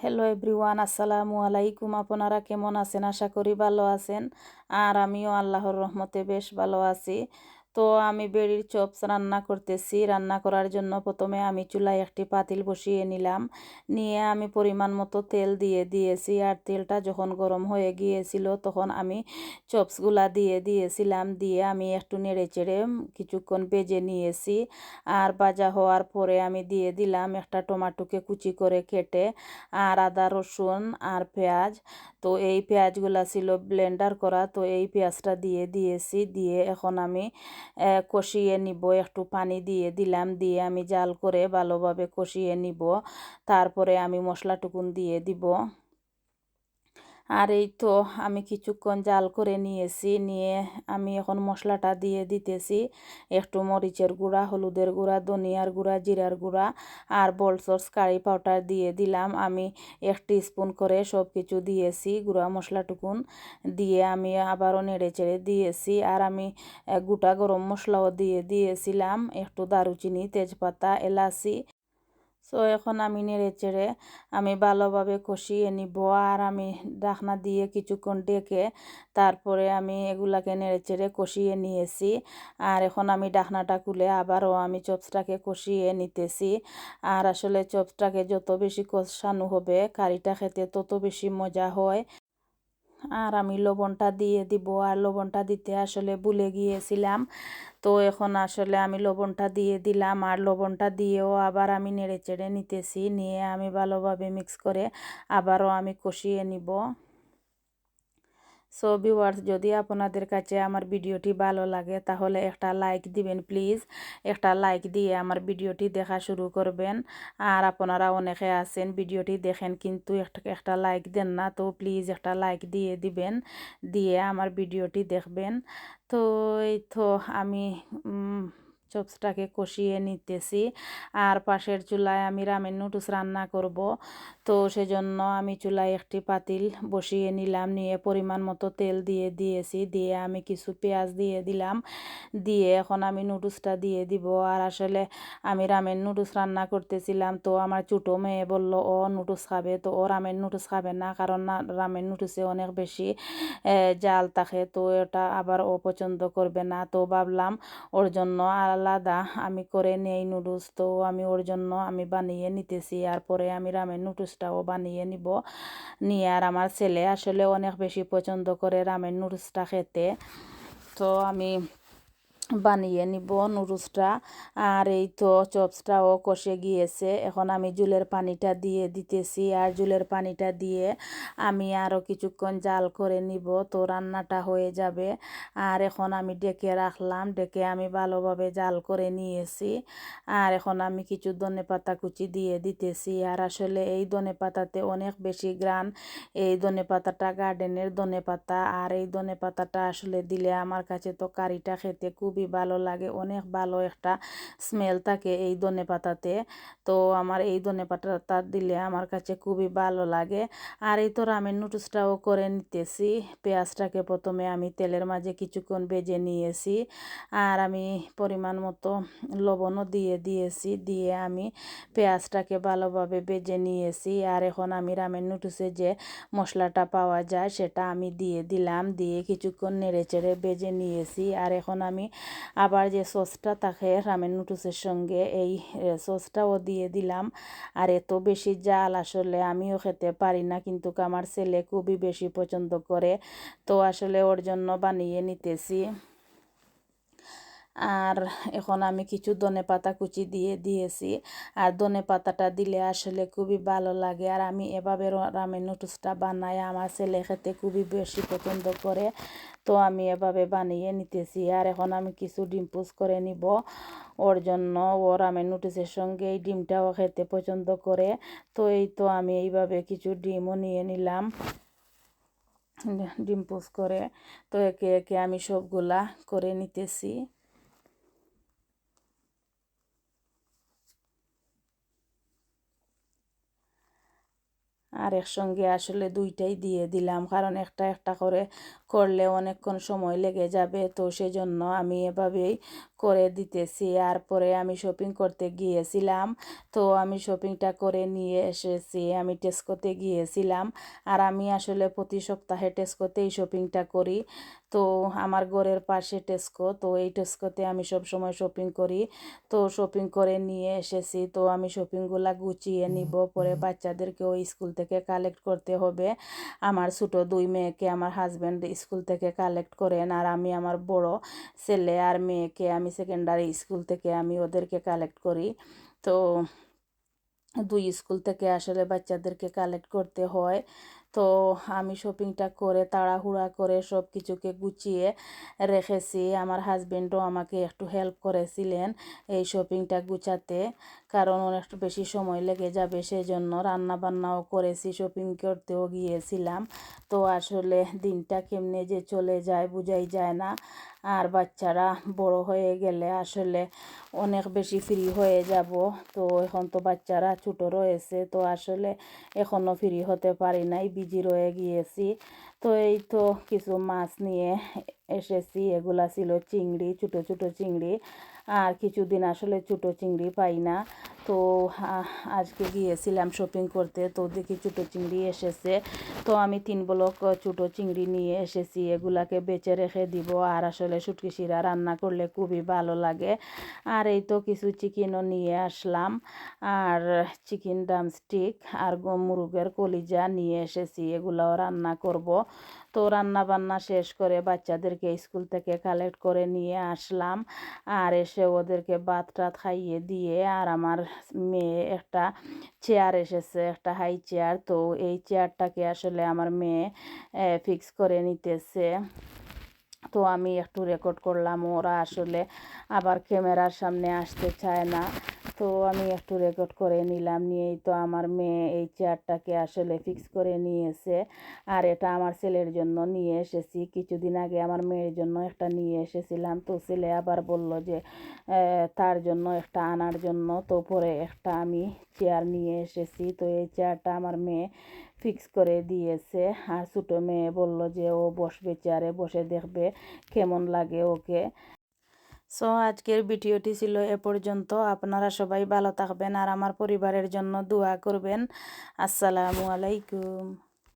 Hello everyone আসসালামু আলাইকুম। আপনারা কেমন আছেন? আশা করি ভালো আছেন। আর আমিও আল্লাহর রহমতে বেশ ভালো আছি। তো আমি বেড়ির চপস রান্না করতেছি। রান্না করার জন্য প্রথমে আমি চুলায় একটি পাতিল বসিয়ে নিলাম। নিয়ে আমি পরিমাণ মতো তেল দিয়ে দিয়েছি। আর তেলটা যখন গরম হয়ে গিয়েছিল তখন আমি চপসগুলা দিয়ে দিয়েছিলাম। দিয়ে আমি একটু নেড়ে চেড়ে কিছুক্ষণ বেজে নিয়েছি। আর ভাজা হওয়ার পরে আমি দিয়ে দিলাম একটা টমাটোকে কুচি করে কেটে আর আদা, রসুন আর পেঁয়াজ। তো এই পেঁয়াজগুলা ছিল ব্লেন্ডার করা। তো এই পেঁয়াজটা দিয়ে দিয়েছি। দিয়ে এখন আমি কষিয়ে নিব, একটু পানি দিয়ে দিলাম, দিয়ে আমি জাল করে ভালোভাবে কষিয়ে নিব। তারপরে আমি মশলাটুকুন দিয়ে দিব। আর এই তো আমি কিছুক্ষণ জাল করে নিয়েছি, নিয়ে আমি এখন মশলাটা দিয়ে দিতেছি। একটু মরিচের গুঁড়া, হলুদের গুঁড়া, ধনিয়ার গুঁড়া, জিরার গুঁড়া আর বলসস কারি পাউডার দিয়ে দিলাম। আমি এক স্পুন করে সব কিছু দিয়েছি, গুঁড়া মশলাটুকুন দিয়ে আমি আবারও নেড়ে চেড়ে দিয়েছি। আর আমি গোটা গরম মশলাও দিয়ে দিয়েছিলাম, একটু দারুচিনি, তেজপাতা, এলাচি সো এখন আমি নেড়ে চেড়ে আমি ভালোভাবে কষিয়ে নিব আর আমি ডাকনা দিয়ে কিছুক্ষণ ডেকে তারপরে আমি এগুলাকে নেড়ে চেড়ে কষিয়ে নিয়েছি। আর এখন আমি ডাকনাটা খুলে আবারও আমি চপসটাকে কষিয়ে নিতেছি। আর আসলে চপসটাকে যত বেশি কষানো হবে, কারিটা খেতে তত বেশি মজা হয়। আর আমি লবণটা দিয়ে দিব, আর লবণটা দিতে আসলে ভুলে গিয়েছিলাম। তো এখন আসলে আমি লবণটা দিয়ে দিলাম, আর লবণটা দিয়েও আবার আমি নেড়ে চেড়ে নিতেছি, নিয়ে আমি ভালোভাবে মিক্স করে আবারও আমি কষিয়ে নিব। সো ভিউয়ার্স যদি আপনাদের কাছে আমার ভিডিওটি ভালো লাগে, তাহলে একটা লাইক দিবেন প্লিজ একটা লাইক দিয়ে আমার ভিডিওটি দেখা শুরু করবেন। আর আপনারা অনেকে আছেন, ভিডিওটি দেখেন কিন্তু একটা একটা লাইক দেন না, তো প্লিজ একটা লাইক দিয়ে দিবেন, দিয়ে আমার ভিডিওটি দেখবেন। তো এই তো আমি চপসটাকে কষিয়ে নিতেছি। আর পাশের চুলায় আমি রামের নুডলস রান্না করব। তো সেজন্য আমি চুলায় একটি পাতিল বসিয়ে নিলাম, নিয়ে পরিমাণ মতো তেল দিয়ে দিয়েছি। দিয়ে আমি কিছু পেঁয়াজ দিয়ে দিলাম। দিয়ে এখন আমি নুডলসটা দিয়ে দিব। আর আসলে আমি রামের নুডলস রান্না করতেছিলাম তো আমার ছোটো মেয়ে বলল, ও নুডলস খাবে? তো ও রামের নুডলস খাবে না, কারণ না, রামের নুডলসে অনেক বেশি জাল থাকে। তো এটা আবার ও পছন্দ করবে না। তো ভাবলাম ওর জন্য আলাদা, আমি করে নেই নুডলস তো আমি ওর জন্য আমি বানিয়ে নিতেছি। আর পরে আমি রামের নুডলসটাও বানিয়ে নিব। নিয়ে আর আমার ছেলে আসলে অনেক বেশি পছন্দ করে রামের নুডলসটা খেতে। তো আমি বানিয়ে নিব নুডলসটা। আর এই তো চপসটাও কষে গিয়েছে। এখন আমি জুলের পানিটা দিয়ে দিতেছি। আর জুলের পানিটা দিয়ে আমি আরও কিছুক্ষণ জাল করে নিব। তো রান্নাটা হয়ে যাবে। আর এখন আমি ডেকে রাখলাম। ডেকে আমি ভালোভাবে জাল করে নিয়েছি। আর এখন আমি কিছু ধনে পাতা কুচি দিয়ে দিতেছি। আর আসলে এই ধনে পাতাতে অনেক বেশি গ্রান। এই ধনে পাতাটা গার্ডেনের ধনে পাতা। আর এই ধনে পাতাটা আসলে দিলে আমার কাছে তো কারিটা খেতে খুবই খুবই ভালো লাগে, অনেক ভালো একটা স্মেল থাকে এই ধনে পাতাতে। তো আমার এই ধনে পাতাটা দিলে আমার কাছে খুবই ভালো লাগে। আর এই তো রামের নুডলসটাও করে নিতেছি। পেঁয়াজটাকে প্রথমে আমি তেলের মাঝে কিছুক্ষণ বেজে নিয়েছি। আর আমি পরিমাণ মতো লবণও দিয়ে দিয়েছি, দিয়ে আমি পেঁয়াজটাকে ভালোভাবে বেজে নিয়েছি। আর এখন আমি রামের নুডলসে যে মশলাটা পাওয়া যায় সেটা আমি দিয়ে দিলাম। দিয়ে কিছুক্ষণ নেড়ে চেড়ে বেজে নিয়েছি। আর এখন আমি আবার যে সসটা থাকে রামেন নুটুসের সঙ্গে এই সসটাও দিয়ে দিলাম। আর এত বেশি জাল আসলে আমিও খেতে পারি না, কিন্তু আমার ছেলে খুবই বেশি পছন্দ করে। তো আসলে ওর জন্য বানিয়ে নিতেছি। আর এখন আমি কিছু ধনে পাতা কুচি দিয়ে দিয়েছি। আর ধনে পাতাটা দিলে আসলে খুবই ভালো লাগে। আর আমি এভাবে রামের নুডলসটা বানাই। আমার ছেলে খেতে খুবই বেশি পছন্দ করে। তো আমি এভাবে বানিয়ে নিতেছি। আর এখন আমি কিছু ডিম পুষ করে নিব। ওর জন্য ও রামের নুডলসের সঙ্গে এই ডিমটাও খেতে পছন্দ করে। তো এই তো আমি এইভাবে কিছু ডিমও নিয়ে নিলাম। ডিম পুষ করে। তো একে একে আমি সবগুলা করে নিতেছি। আর একসঙ্গে আসলে দুইটাই দিয়ে দিলাম। কারণ একটা একটা করে করলে অনেকক্ষণ সময় লেগে যাবে। তো সেজন্য আমি এভাবেই করে দিতেছি। আর পরে আমি শপিং করতে গিয়েছিলাম। তো আমি শপিংটা করে নিয়ে এসেছি। আমি টেস্কোতে গিয়েছিলাম। আর আমি আসলে প্রতি সপ্তাহে টেস্কোতেই শপিংটা করি। তো আমার ঘরের পাশে টেস্কো তো এই টেস্কোতে আমি সব সময় শপিং করি। তো শপিং করে নিয়ে এসেছি তো আমি শপিংগুলা গুছিয়ে নিব। পরে বাচ্চাদেরকেও স্কুল থেকে কালেক্ট করতে হবে। আমার ছোটো দুই মেয়েকে আমার হাজব্যান্ড স্কুল থেকে কালেক্ট করেন আর আমি আমার বড় ছেলে আর মেয়েকে আমি সেকেন্ডারি স্কুল থেকে আমি ওদেরকে কালেক্ট করি। তো দুই স্কুল থেকে আসলে বাচ্চাদেরকে কালেক্ট করতে হয়। তো আমি শপিংটা করে, তাড়াহুড়া করে সব কিছুকে গুছিয়ে রেখেছি। আমার হাজব্যান্ডও আমাকে একটু হেল্প করেছিলেন এই শপিংটা গুছাতে, কারণ অনেক বেশি সময় লেগে যাবে সেই জন্য রান্না বান্নাও করেছি শপিং করতেও গিয়েছিলাম। তো আসলে দিনটা কেমনে যে চলে যায় বুঝাই যায় না। আর বাচ্চারা বড় হয়ে গেলে আসলে অনেক বেশি ফ্রি হয়ে যাব। তো এখন তো বাচ্চারা ছোটো রয়েছে, তো আসলে এখনও ফ্রি হতে পারি নাই বিজি রয়ে গিয়েছি। তো এই তো কিছু মাছ নিয়ে এসেছি, এগুলা ছিল চিংড়ি, ছোটো ছোটো চিংড়ি। আর কিছুদিন আসলে ছোটো চিংড়ি পাই না। তো আজকে গিয়েছিলাম শপিং করতে, তো দেখি ছোটো চিংড়ি এসেছে। তো আমি তিন ব্লক ছোটো চিংড়ি নিয়ে এসেছি, এগুলাকে বেচে রেখে দিব। আর আসলে শুটকি শিরা রান্না করলে খুবই ভালো লাগে। আর এই তো কিছু চিকেনও নিয়ে আসলাম। আর চিকেন ড্রামস্টিক আর মুরগের কলিজা নিয়ে এসেছি, এগুলাও রান্না করব। তো রান্না বান্না শেষ করে বাচ্চাদেরকে স্কুল থেকে কালেক্ট করে নিয়ে আসলাম। আর এসে ওদেরকে ভাত টাত খাইয়ে দিয়ে আর আমার মেয়ে একটা চেয়ার এসেছে, একটা হাই চেয়ার তো এই চেয়ারটাকে আসলে আমার মেয়ে ফিক্স করে নিতেছে। তো আমি একটু রেকর্ড করলাম, ওরা আসলে আবার ক্যামেরার সামনে আসতে চায় না। তো আমি একটু রেকর্ড করে নিলাম, নিয়েই তো আমার মেয়ে এই চেয়ারটাকে আসলে ফিক্স করে নিয়েছে। আর এটা আমার ছেলের জন্য নিয়ে এসেছি। কিছুদিন আগে আমার মেয়ের জন্য একটা নিয়ে এসেছিলাম। তো ছেলে আবার বলল যে তার জন্য একটা আনার জন্য তো পরে একটা আমি চেয়ার নিয়ে এসেছি। তো এই চেয়ারটা আমার মেয়ে ফিক্স করে দিয়েছে। আর ছোটো মেয়ে বলল যে, ও বসবে চেয়ারে, বসে দেখবে কেমন লাগে ওকে। সো, আজকের ভিডিওটি ছিল এ পর্যন্ত। আপনারা সবাই ভালো থাকবেন আর আমার পরিবারের জন্য দোয়া করবেন। আসসালামু আলাইকুম।